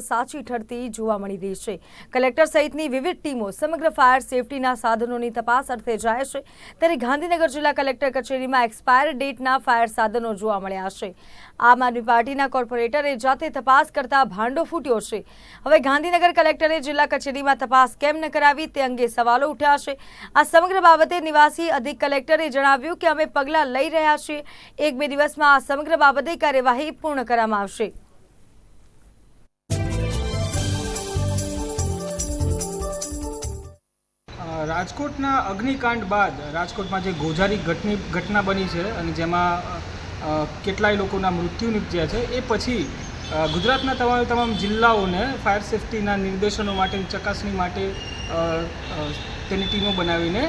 સાચી ઠરતી જોવા મળી રહી છે. કલેક્ટર સહિતની વિવિધ ટીમો સમગ્ર ફાયર સેફટીના સાધનોની તપાસ અર્થે જાય છે. ત્યારે ગાંધીનગર જિલ્લા કલેક્ટર કચેરીમાં એક્સપાયર ડેટના ફાયર સાધનો જોવા મળ્યા છે. આમ આદમી પાર્ટીના કોર્પોરેટરે જાતે તપાસ કરતા ભાંડો ફૂટ્યો છે. હવે ગાંધીનગર કલેક્ટરે જિલ્લા કચેરીમાં તપાસ કેમ ન કરાવી તે અંગે સવાલો ઉઠ્યા છે. આ સમગ્ર બાબતે નિવાસી અધિક કલેક્ટરે જણાવ્યું કે અમે પગલાં લઈ રહ્યા છીએ. એક બે દિવસમાં આ સમગ્ર બાબતે કાર્યવાહી પૂર્ણ કરવામાં આવશે. રાજકોટના અગ્નિકાંડ બાદ રાજકોટમાં જે ગોઝારી ઘટની ઘટના બની છે અને જેમાં કેટલાય લોકોના મૃત્યુ નીપજ્યા છે, એ પછી ગુજરાતના તમામ તમામ જિલ્લાઓને ફાયર સેફટીના નિર્દેશનો માટે ચકાસણી માટે તેની ટીમો બનાવીને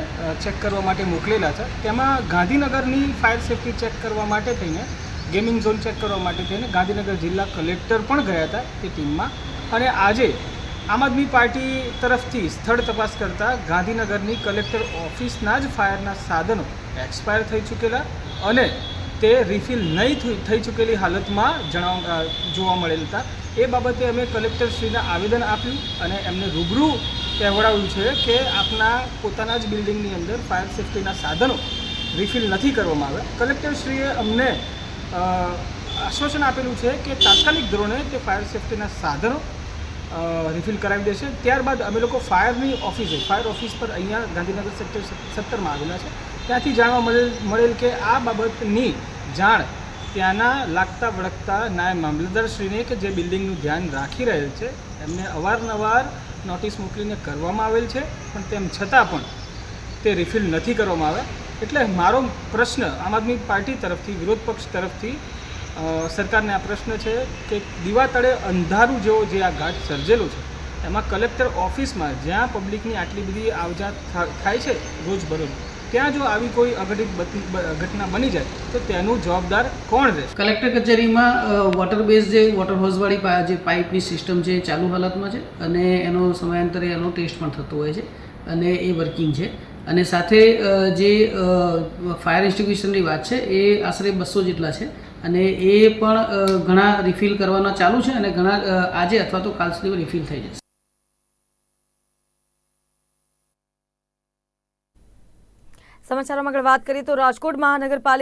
ચેક કરવા માટે મોકલેલા છે. તેમાં ગાંધીનગરની ફાયર સેફટી ચેક કરવા માટે થઈને, ગેમિંગ ઝોન ચેક કરવા માટે થઈને ગાંધીનગર જિલ્લા કલેક્ટર પણ ગયા હતા તે ટીમમાં. અને આજે આમ આદમી પાર્ટી તરફથી સ્થળ તપાસ કરતા ગાંધીનગરની કલેક્ટર ઓફિસના જ ફાયરના સાધનો એક્સપાયર થઈ ચૂકેલા અને તે રિફિલ નહીં થઈ- ચૂકેલી હાલતમાં જણાવ જોવા મળેલ હતા. એ બાબતે અમે કલેક્ટરશ્રીને આવેદન આપ્યું અને એમને રૂબરૂ કહેવડાવ્યું છે કે આપના પોતાના જ બિલ્ડિંગની અંદર ફાયર સેફટીના સાધનો રિફિલ નથી કરવામાં આવ્યા. કલેક્ટરશ્રીએ અમને આશ્વાસન આપેલું છે કે તાત્કાલિક ધોરણે તે ફાયર સેફટીના સાધનો રિફિલ કરાવી દેશે. ત્યારબાદ અમે લોકો ફાયરની ઓફિસે, ફાયર ઓફિસ પર અહીંયા ગાંધીનગર સેક્ટર સત્તરમાં આવેલા છે. ત્યાંથી જાણવા મળેલ મળેલ કે આ બાબતની જાણ ત્યાંના લાગતા વળગતા નાયબ મામલતદારશ્રીને કે જે બિલ્ડિંગનું ધ્યાન રાખી રહેલ છે, એમને અવારનવાર નોટિસ મોકલીને કરવામાં આવેલ છે, પણ તેમ છતાં પણ તે રિફિલ નથી કરવામાં આવે એટલે મારો પ્રશ્ન આમ આદમી પાર્ટી તરફથી, વિરોધ પક્ષ તરફથી સરકારને આ પ્રશ્ન છે કે દીવા તળે અંધારું જેવો જે આ ઘાટ સર્જેલો છે, એમાં કલેક્ટર ઓફિસમાં જ્યાં પબ્લિકની આટલી બધી આવજાત થાય છે રોજબરોજ, ત્યાં જો આવી કોઈ અઘટિત ઘટના બની જાય, તો તેનું જવાબદાર કોણ રહેશે? કલેક્ટર કચેરીમાં વોટર બેઝ જે વોટર હોઝવાળી જે પાઇપની સિસ્ટમ છે ચાલુ હાલતમાં છે અને એનો સમયાંતરે એનો ટેસ્ટ પણ થતો હોય છે અને એ વર્કિંગ છે. અને સાથે જે ફાયર એક્સ્ટિંગ્વિશનની વાત છે, એ આશરે બસો જેટલા છે. અને એ પણ ઘણા રિફિલ કરવાના ચાલુ છે અને ઘણા આજે અથવા તો કાલ સુધી રિફિલ થઈ જશે. સમાચારોમાં આગળ વાત કરીએ તો રાજકોટ મહાનગરપાલિકા